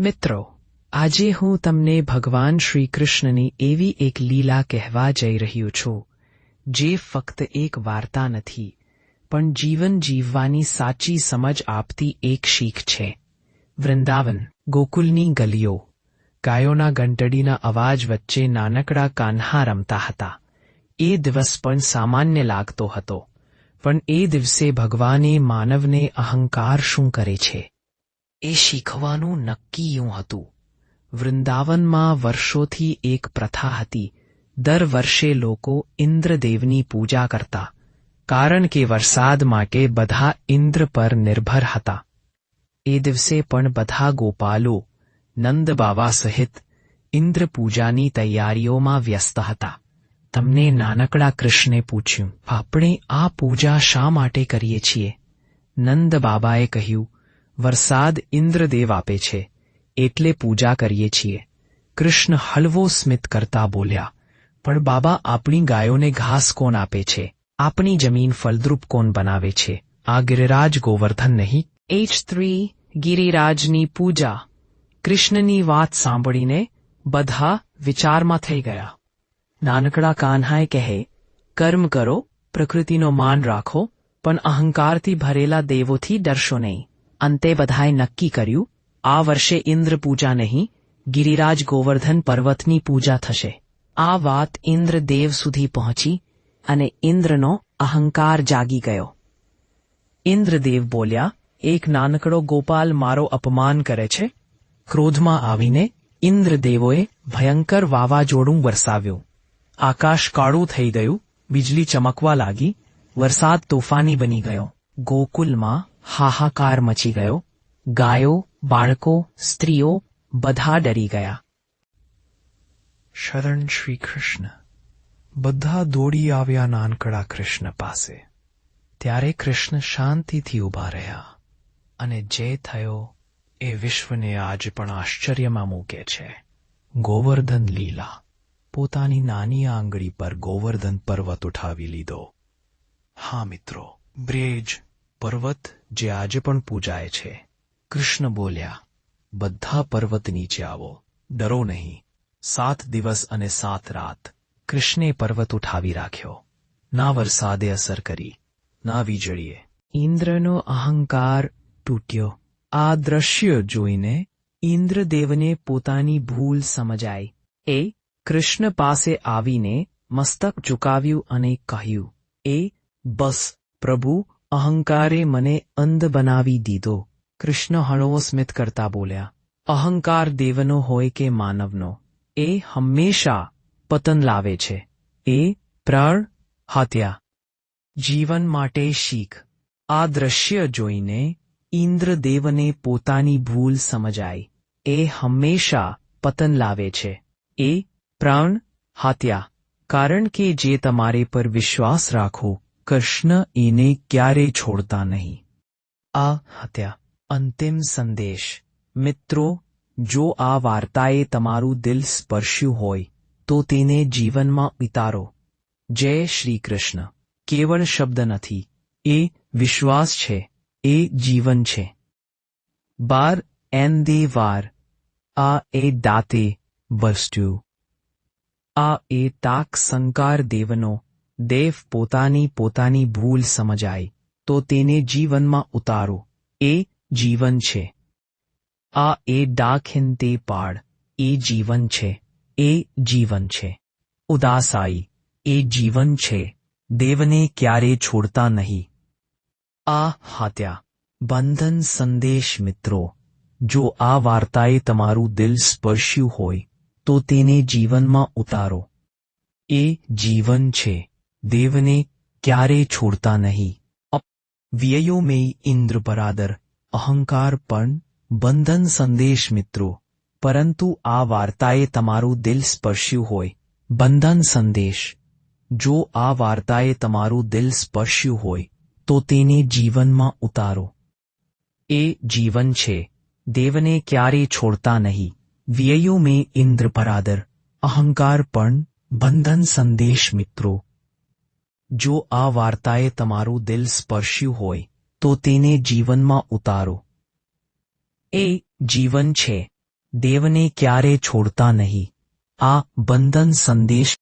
મિત્રો, આજે હું તમને ભગવાન શ્રી કૃષ્ણની એવી એક લીલા કહેવા જઈ રહ્યો છું, જે ફક્ત એક વાર્તા નથી, પણ જીવન જીવવાની સાચી સમજ આપતી એક શીખ છે. વૃંદાવન, ગોકુલની ગલીઓ. ગાયોના ઘંટડીના અવાજ વચ્ચે નાનકડા કાન્હા રમતા હતા. એ દિવસ પણ સામાન્ય લાગતો હતો, પણ એ દિવસે ભગવાને માનવને અહંકાર શું કરે છે? એ શીખવાનું નક્કી યું હતું. વૃંદાવનમાં વર્ષોથી એક પ્રથા હતી. દર વર્ષે લોકો ઇન્દ્રદેવની પૂજા કરતા, કારણ કે વરસાદ માટે બધા ઇન્દ્ર પર નિર્ભર હતા. એ દિવસે પણ બધા ગોપાલો, નંદબાવા સહિત ઇન્દ્ર પૂજાની તૈયારીઓમાં વ્યસ્ત હતા. તમને નાનકડા કૃષ્ણે પૂછ્યું, આપણે આ પૂજા શા માટે કરીએ છીએ? નંદ બાબાએ કહ્યું વરસાદ ઇન્દ્રદેવ આપે છે, એટલે પૂજા કરીએ છીએ. કૃષ્ણ હલવો સ્મિત કરતા બોલ્યા, પણ બાબા, આપણી ગાયોને ઘાસ કોણ આપે છે? આપણી જમીન ફળદ્રુપ કોણ બનાવે છે? આ ગિરિરાજ ગોવર્ધન નહીં? એચ થ્રી ગિરિરાજની પૂજા. કૃષ્ણની વાત સાંભળીને બધા વિચારમાં થઈ ગયા. નાનકડા કાન્હાએ કહે, કર્મ કરો, પ્રકૃતિનો માન રાખો, પણ અહંકારથી ભરેલા દેવોથી ડરશો નહીં. અંતે બધાએ નક્કી કર્યું, આ વર્ષે ઇન્દ્ર પૂજા નહીં, ગિરિરાજ ગોવર્ધન પર્વતની પૂજા થશે. આ વાત ઇન્દ્રદેવ સુધી પહોંચી અને ઇન્દ્રનો અહંકાર જાગી ગયો. ઇન્દ્રદેવ બોલ્યા, એક નાનકડો ગોપાલ મારો અપમાન કરે છે. ક્રોધમાં આવીને ઇન્દ્રદેવોએ ભયંકર વાવાઝોડું વરસાવ્યું. આકાશ કાળું થઈ ગયું, વીજળી ચમકવા લાગી, વરસાદ તોફાની બની ગયો. ગોકુલમાં હાહાકાર મચી ગયો. ગાયો, બાળકો, સ્ત્રીઓ બધા ડરી ગયા. શરણ શ્રી કૃષ્ણ. બધા દોડી આવ્યા નાનકડા કૃષ્ણ પાસે. ત્યારે કૃષ્ણ શાંતિથી ઊભા રહ્યા અને જે થયો એ વિશ્વને આજ પણ આશ્ચર્યમાં મૂકે છે. ગોવર્ધન લીલા. પોતાની નાની આંગળી પર ગોવર્ધન પર્વત ઉઠાવી લીધો. હા મિત્રો, બ્રેજ પર્વત જે આજે પણ પૂજાય છે. કૃષ્ણ બોલ્યા, બધા પર્વત નીચે આવો, ડરો નહીં. સાત દિવસ અને સાત રાત કૃષ્ણે પર્વત ઉઠાવી રાખ્યો. ના વરસાદે અસર કરી, ના વીજળીએ. ઇન્દ્રનો અહંકાર તૂટ્યો. આ દ્રશ્ય જોઈને ઇન્દ્રદેવને પોતાની ભૂલ સમજાઈ. એ કૃષ્ણ પાસે આવીને મસ્તક ઝુકાવ્યું અને કહ્યું, એ બસ, પ્રભુ અહંકારે મને અંધ બનાવી દીધો. કૃષ્ણ હળવો સ્મિત કરતા બોલ્યા, અહંકાર દેવનો હોય કે માનવનો, એ હંમેશા પતન લાવે છે. એ પ્રાણ હત્યા જીવન માટે શીખ. આ દ્રશ્ય જોઈને ઇન્દ્રદેવને પોતાની ભૂલ સમજાઈ. એ હંમેશા પતન લાવે છે. એ પ્રાણ હત્યા કારણ કે જે તમારે પર વિશ્વાસ રાખો કૃષ્ણ એને ક્યારે છોડતા નહીં. આ હત્યા અંતિમ સંદેશ. મિત્રો, જો આ વાર્તાએ તમારું દિલ સ્પર્શ્યું હોય, તો તેને જીવનમાં ઉતારો. જય શ્રી કૃષ્ણ. કેવળ શબ્દ નથી. એ વિશ્વાસ છે. એ જીવન છે. બાર એન દે વાર. આ એ દાતે વસ્તુ આ એ તાક સંકાર દેવનો દેવ પોતાની પોતાની ભૂલ સમજાય, તો તેને જીવનમાં ઉતારો. એ જીવન છે. આ એ ડાખિન તે પાડ એ જીવન છે. એ જીવન છે. ઉદાસાઈ, એ જીવન છે. દેવને ક્યારે છોડતા નહીં. આ હાત્યા, બંધન સંદેશ મિત્રો. જો આ વાર્તાએ તમારું દિલ સ્પર્શ્યું હોય, તો તેને જીવનમાં ઉતારો. એ જીવન છે. દેવને ક્યારે છોડતા નહીં વ્યયો મેં ઇન્દ્ર બરાદર અહંકાર પણ બંધન સંદેશ મિત્રો પરંતુ આ વાર્તાએ તમારું દિલ સ્પર્શ્યું હોય બંધન સંદેશ જો આ વાર્તાએ તમારું દિલ સ્પર્શ્યું હોય તો તેને જીવનમાં ઉતારો એ જીવન છે દેવને ક્યારે છોડતા નહીં વ્યયો મેં ઇન્દ્ર બરાદર અહંકાર પણ બંધન સંદેશ મિત્રો જો આ વાર્તાએ તમારું દિલ સ્પર્શ્યું હોય, તો તેને જીવનમાં ઉતારો. એ જીવન છે. દેવને ક્યારે છોડતા નહીં. આ બંધન સંદેશ